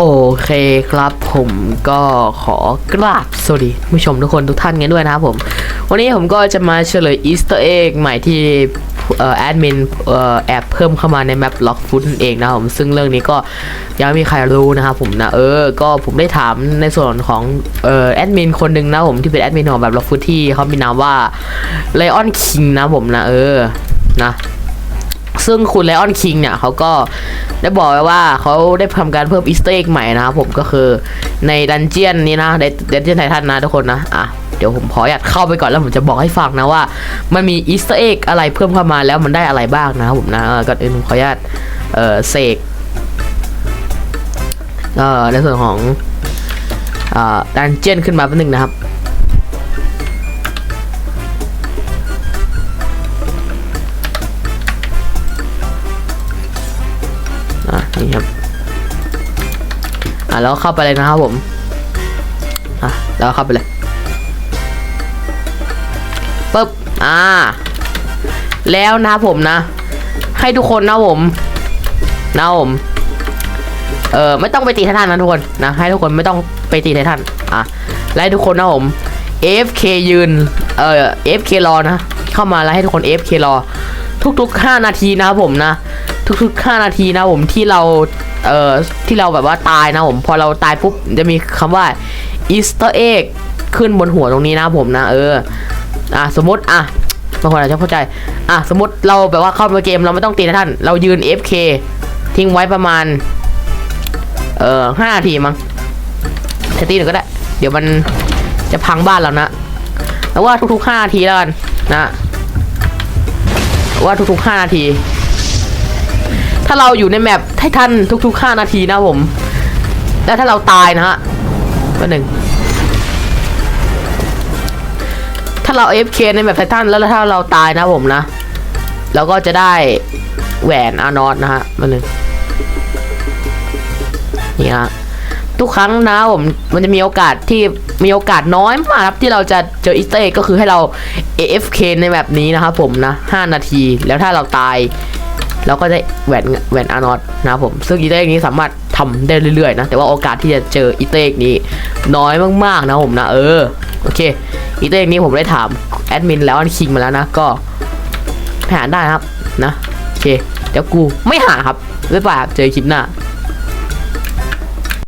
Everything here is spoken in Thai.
โอเคครับผมก็ขอกราบสวัสดีผู้ชมทุกคนทุกท่านกันด้วยนะครับผม วันนี้ผมก็จะมาเฉลยอีสเตอร์เอ็กใหม่ที่แอดมินแอบเพิ่มเข้ามาในแมปล็อกฟุตนั่นเองนะครับผมซึ่งเรื่องนี้ก็ยังไม่มีใครรู้นะครับผมนะเออ ก็ผมได้ถามในส่วนของแอดมินคนหนึ่งนะผมที่เป็นแอดมินของแบบล็อกฟุตที่เขามีนามว่าไลออนคิงนะผมนะเออนะ ซึ่งคุณไลออนคิงเนี่ยเขาก็ได้บอกไว้ว่าเขาได้ทำการเพิ่มอีสเตอร์เอ็กใหม่นะครับผมก็คือในดันเจียนนี้นะในดันเจียนไททันนะทุกคนนะอะเดี๋ยวผมขออยากเข้าไปก่อนแล้วผมจะบอกให้ฟังนะว่า มันมีอีสเตอร์เอ็กอะไรเพิ่มเข้ามาแล้วมันได้อะไรบ้างนะครับผมนะก่อนอื่นผมขออนุญาตเออเสกเออในส่วนของอ่าดันเจียนขึ้นมาแป๊บนึงนะครับ นี่ครับ อะแล้วเข้าไปเลยนะครับผม อะแล้วเข้าไปเลยปึ๊บ อ่า แล้วนะครับผมนะ ให้ทุกคนนะผมนะผม เออไม่ต้องไปตีไททันนะทุกคนนะ ให้ทุกคนไม่ต้องไปตีไททัน อะและให้ทุกคนนะผม AFK ยืน เอ่อ AFK รอนะ เข้ามาแล้วให้ทุกคน AFK รอ ทุกๆ 5 นาทีนะครับผมนะ ทุกๆ5นาทีนะผมที่เราเอ่อที่เราแบบว่าตายนะผมพอเราตายปุ๊บจะมีคำว่า Easter egg ขึ้นบนหัวตรงนี้นะผมนะ เอออะสมมติอะบางคนอาจจะเข้าใจอะสมมติเราแบบว่าเข้ามาเกมเราไม่ต้องตีนะท่านเรายืน FK ทิ้งไว้ประมาณเอ่อ5นาทีมั้งจะตีหนึ่งก็ได้ เดี๋ยวมันจะพังบ้านเรานะแล้วว่าทุกๆ5นาทีแล้วกันนะว่าทุกๆ5นาที ถ้าเราอยู่ในแมปไททันทุกๆ 5 นาทีนะผม แล้วถ้าเราตายนะฮะก็หนึ่งถ้าเรา AFK ในแมปไททันแล้วถ้าเราตายนะผมนะเราก็จะได้แหวนอานอสนะฮะมาหนึ่งนี่ฮะทุกครั้งนะผมมันจะมีโอกาสที่มีโอกาสน้อยมากครับที่เราจะเจออีสเตอร์ก็คือให้เรา AFK ในแบบนี้นะครับผมนะ 5 นาทีแล้วถ้าเราตาย แล้วก็ได้แหวนแหวนอานอตนะครับผมซึ่งอีเตก์นี้สามารถทำได้เรื่อยๆนะแต่ว่าโอกาสที่จะเจออีเตก์นี้น้อยมากๆนะผมนะเออโอเคอีเตก์นี้ผมได้ถามแอดมินแล้วอันคิงมาแล้วนะก็หาได้นะครับนะโอเคเดี๋ยวกูไม่หาครับบ๊ายบาเจอคลิปหน้า